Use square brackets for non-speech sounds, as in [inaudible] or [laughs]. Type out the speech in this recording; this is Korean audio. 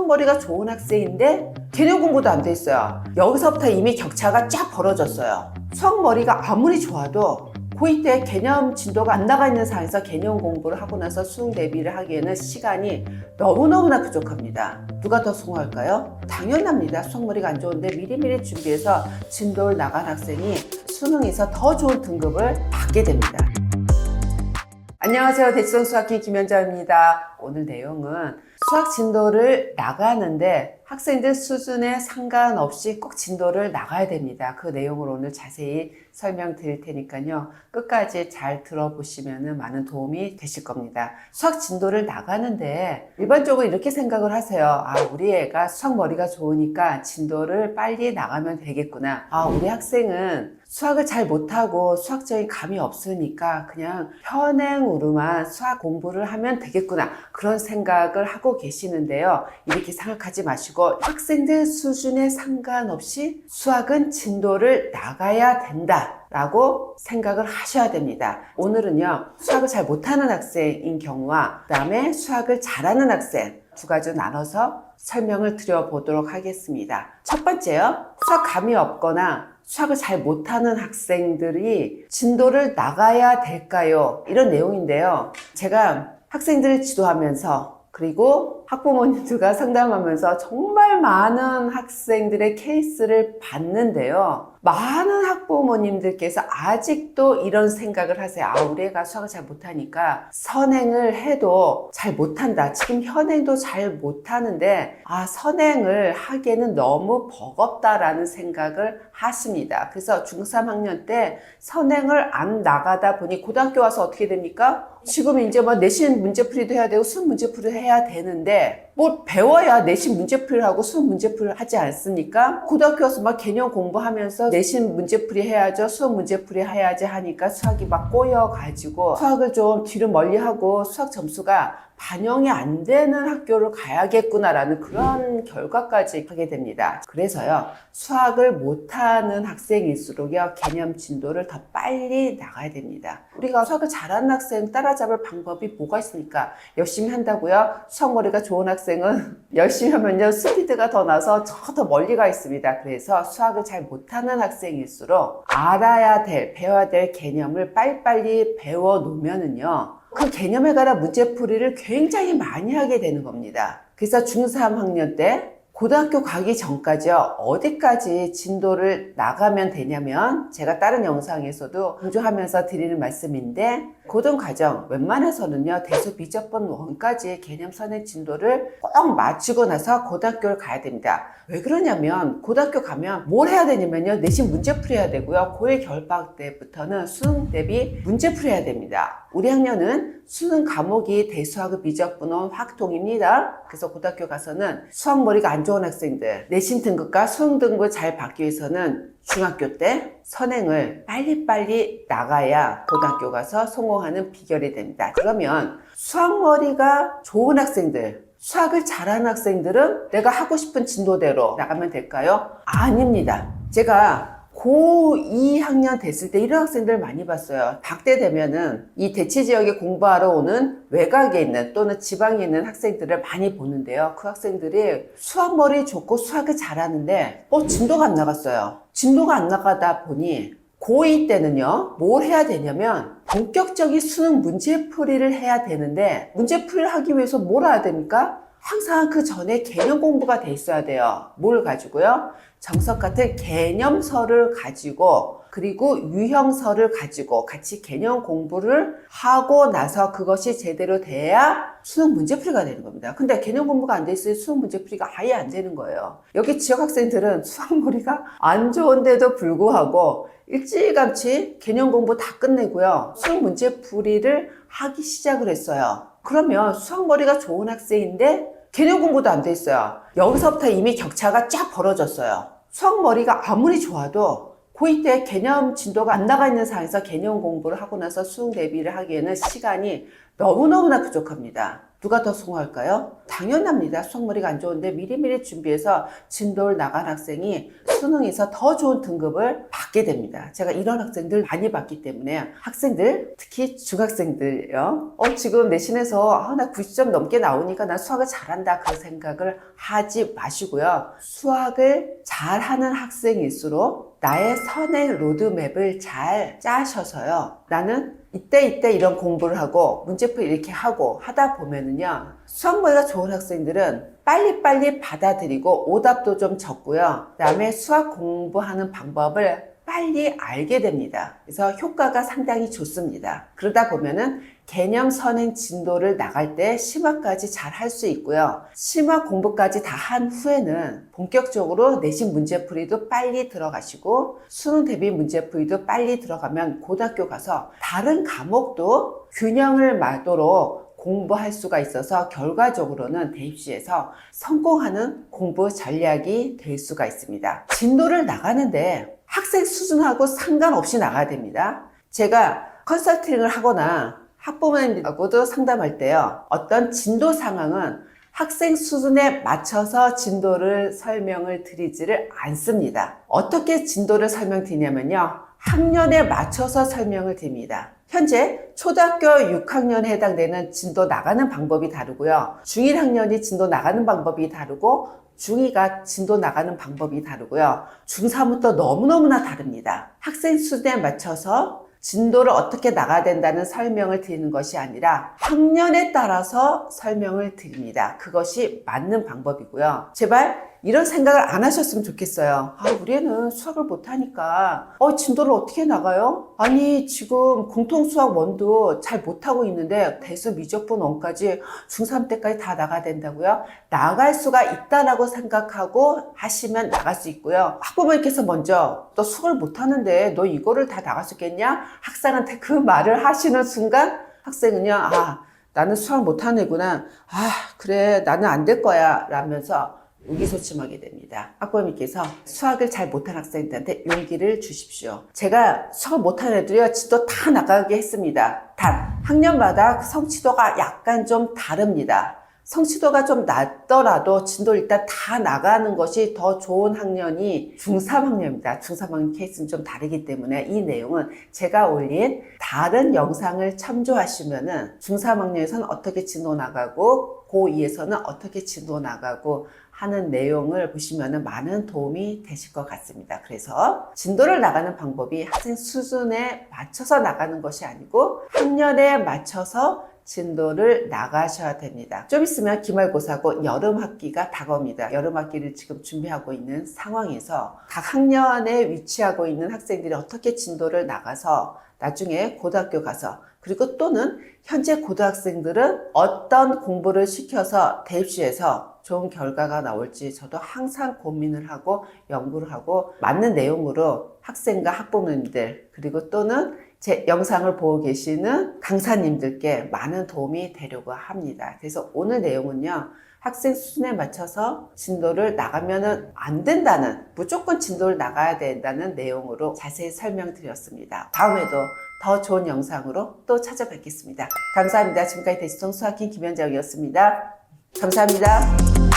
수학머리가 좋은 학생인데 개념 공부도 안 돼 있어요. 여기서부터 이미 격차가 쫙 벌어졌어요. 수학머리가 아무리 좋아도 고2 때 개념 진도가 안 나가 있는 상황에서 개념 공부를 하고 나서 수능 대비를 하기에는 시간이 너무너무나 부족합니다. 누가 더 성공할까요? 당연합니다. 수학머리가 안 좋은데 미리미리 준비해서 진도를 나간 학생이 수능에서 더 좋은 등급을 받게 됩니다. 안녕하세요. 대치동 수학기 김현자입니다. 오늘 내용은 수학 진도를 나가는데 학생들 수준에 상관없이 꼭 진도를 나가야 됩니다. 그 내용을 오늘 자세히 설명드릴 테니까요. 끝까지 잘 들어보시면 많은 도움이 되실 겁니다. 수학 진도를 나가는데 일반적으로 이렇게 생각을 하세요. 아, 우리 애가 수학 머리가 좋으니까 진도를 빨리 나가면 되겠구나. 아, 우리 학생은 수학을 잘 못하고 수학적인 감이 없으니까 그냥 현행으로만 수학 공부를 하면 되겠구나. 그런 생각을 하고 계시는데요. 이렇게 생각하지 마시고 학생들 수준에 상관없이 수학은 진도를 나가야 된다. 라고 생각을 하셔야 됩니다. 오늘은요, 수학을 잘 못하는 학생인 경우와 그 다음에 수학을 잘하는 학생 두 가지로 나눠서 설명을 드려보도록 하겠습니다. 첫 번째요, 수학 감이 없거나 수학을 잘 못하는 학생들이 진도를 나가야 될까요? 이런 내용인데요. 제가 학생들을 지도하면서 그리고 학부모님들과 상담하면서 정말 많은 학생들의 케이스를 봤는데요. 많은 학부모님들께서 아직도 이런 생각을 하세요. 아, 우리 애가 수학을 잘 못하니까 선행을 해도 잘 못한다. 지금 현행도 잘 못하는데, 아, 선행을 하기에는 너무 버겁다라는 생각을 하십니다. 그래서 중3 학년 때 선행을 안 나가다 보니 고등학교 와서 어떻게 됩니까? 지금 이제 뭐 내신 문제풀이도 해야 되고 수능 문제풀이도 해야 되는데 é. 뭐 배워야 내신 문제풀이를 하고 수능 문제풀이를 하지 않습니까? 고등학교 와서 막 개념 공부하면서 내신 문제풀이 해야죠. 수학 문제풀이 해야지 하니까 수학이 막 꼬여가지고 수학을 좀 뒤로 멀리 하고 수학 점수가 반영이 안 되는 학교를 가야겠구나라는 그런 결과까지 하게 됩니다. 그래서요, 수학을 못하는 학생일수록요, 개념 진도를 더 빨리 나가야 됩니다. 우리가 수학을 잘하는 학생 따라잡을 방법이 뭐가 있습니까? 열심히 한다고요? 수학머리가 좋은 학생 은 열심히 하면요, 스피드가 더 나서 저 더 멀리 가 있습니다. 그래서 수학을 잘 못하는 학생일수록 알아야 될, 배워야 될 개념을 빨리빨리 배워 놓으면은요, 그 개념에 관한 문제풀이를 굉장히 많이 하게 되는 겁니다. 그래서 중3 학년 때 고등학교 가기 전까지요, 어디까지 진도를 나가면 되냐면, 제가 다른 영상에서도 강조하면서 드리는 말씀인데, 고등과정 웬만해서는요, 대수 비접번 원까지 개념 선행 진도를 꼭 마치고 나서 고등학교를 가야 됩니다. 왜 그러냐면, 고등학교 가면 뭘 해야 되냐면요, 내신 문제풀이 해야 되고요, 고1 겨울방학 때부터는 수능 대비 문제풀이 해야 됩니다. 우리 학년은 수능 과목이 대수학의 미적분원 확통입니다. 그래서 고등학교 가서는 수학머리가 안 좋은 학생들, 내신 등급과 수능 등급을 잘 받기 위해서는 중학교 때 선행을 빨리빨리 나가야 고등학교 가서 성공하는 비결이 됩니다. 그러면 수학머리가 좋은 학생들, 수학을 잘하는 학생들은 내가 하고 싶은 진도대로 나가면 될까요? 아닙니다. 제가 고2 학년 됐을 때 이런 학생들 많이 봤어요. 박대 되면은 이 대치 지역에 공부하러 오는 외곽에 있는 또는 지방에 있는 학생들을 많이 보는데요. 그 학생들이 수학 머리 좋고 수학을 잘하는데 어 진도가 안 나갔어요. 진도가 안 나가다 보니 고2 때는요, 뭘 해야 되냐면, 본격적인 수능 문제풀이를 해야 되는데, 문제풀이를 하기 위해서 뭘 해야 됩니까? 항상 그 전에 개념 공부가 돼 있어야 돼요. 뭘 가지고요? 정석 같은 개념서를 가지고, 그리고 유형서를 가지고 같이 개념 공부를 하고 나서 그것이 제대로 돼야 수능 문제풀이가 되는 겁니다. 근데 개념 공부가 안 돼 있으니 수능 문제풀이가 아예 안 되는 거예요. 여기 지역 학생들은 [laughs] 수학머리가 안 좋은데도 불구하고 일찌감치 개념 공부 다 끝내고요. 수능 문제풀이를 하기 시작을 했어요. 그러면 수학머리가 좋은 학생인데 개념 공부도 안 돼 있어요. 여기서부터 이미 격차가 쫙 벌어졌어요. 수학머리가 아무리 좋아도 고2 때 개념 진도가 안 나가 있는 상황에서 개념 공부를 하고 나서 수능 대비를 하기에는 시간이 너무너무나 부족합니다. 누가 더 성공할까요? 당연합니다. 수학머리가 안 좋은데 미리미리 준비해서 진도를 나간 학생이 수능에서 더 좋은 등급을 받게 됩니다. 제가 이런 학생들 많이 봤기 때문에 학생들, 특히 중학생들요. 어, 지금 내신에서 아, 나 90점 넘게 나오니까 난 수학을 잘한다. 그 생각을 하지 마시고요. 수학을 잘하는 학생일수록 나의 선행 로드맵을 잘 짜셔서요. 나는 이때 이때 이런 공부를 하고 문제풀이 이렇게 하고 하다 보면은요. 수학머리가 좋은 학생들은 빨리빨리 받아들이고 오답도 좀 적고요. 그 다음에 수학 공부하는 방법을 빨리 알게 됩니다. 그래서 효과가 상당히 좋습니다. 그러다 보면은 개념 선행 진도를 나갈 때 심화까지 잘 할 수 있고요. 심화 공부까지 다 한 후에는 본격적으로 내신 문제풀이도 빨리 들어가시고 수능 대비 문제풀이도 빨리 들어가면 고등학교 가서 다른 과목도 균형을 맞도록 공부할 수가 있어서 결과적으로는 대입시에서 성공하는 공부 전략이 될 수가 있습니다. 진도를 나가는데 학생 수준하고 상관없이 나가야 됩니다. 제가 컨설팅을 하거나 학부모님하고도 상담할 때요. 어떤 진도 상황은 학생 수준에 맞춰서 진도를 설명을 드리지를 않습니다. 어떻게 진도를 설명드리냐면요. 학년에 맞춰서 설명을 드립니다. 현재 초등학교 6학년에 해당되는 진도 나가는 방법이 다르고요. 중1 학년이 진도 나가는 방법이 다르고 중2가 진도 나가는 방법이 다르고요. 중3부터 너무너무나 다릅니다. 학생 수준에 맞춰서 진도를 어떻게 나가야 된다는 설명을 드리는 것이 아니라 학년에 따라서 설명을 드립니다. 그것이 맞는 방법이고요. 제발 이런 생각을 안 하셨으면 좋겠어요. 아, 우리 애는 수학을 못하니까, 어, 진도를 어떻게 나가요? 아니, 지금 공통수학 원도 잘 못하고 있는데, 대수 미적분 원까지 중3 때까지 다 나가야 된다고요? 나갈 수가 있다라고 생각하고 하시면 나갈 수 있고요. 학부모님께서 먼저, 너 수학을 못하는데, 너 이거를 다 나갈 수 있겠냐? 학생한테 그 말을 하시는 순간, 학생은요, 아, 나는 수학 못하는 애구나. 아, 그래, 나는 안 될 거야. 라면서 의기소침하게 됩니다. 학부모님께서 수학을 잘 못한 학생들한테 용기를 주십시오. 제가 수학을 못한 애들이요, 진도 다 나가게 했습니다. 단, 학년마다 성취도가 약간 좀 다릅니다. 성취도가 좀 낮더라도 진도 일단 다 나가는 것이 더 좋은 학년이 중3학년입니다. 중3학년 케이스는 좀 다르기 때문에 이 내용은 제가 올린 다른 영상을 참조하시면은 중3학년에서는 어떻게 진도 나가고 고2에서는 어떻게 진도 나가고 하는 내용을 보시면 많은 도움이 되실 것 같습니다. 그래서 진도를 나가는 방법이 학생 수준에 맞춰서 나가는 것이 아니고 학년에 맞춰서 진도를 나가셔야 됩니다. 좀 있으면 기말고사고 여름 학기가 다가옵니다. 여름 학기를 지금 준비하고 있는 상황에서 각 학년에 위치하고 있는 학생들이 어떻게 진도를 나가서 나중에 고등학교 가서 그리고 또는 현재 고등학생들은 어떤 공부를 시켜서 대입시에서 좋은 결과가 나올지 저도 항상 고민을 하고 연구를 하고 맞는 내용으로 학생과 학부모님들 그리고 또는 제 영상을 보고 계시는 강사님들께 많은 도움이 되려고 합니다. 그래서 오늘 내용은요. 학생 수준에 맞춰서 진도를 나가면은 안 된다는 무조건 진도를 나가야 된다는 내용으로 자세히 설명드렸습니다. 다음에도 더 좋은 영상으로 또 찾아뵙겠습니다. 감사합니다. 지금까지 대시성 수학인 김현정이었습니다. 감사합니다.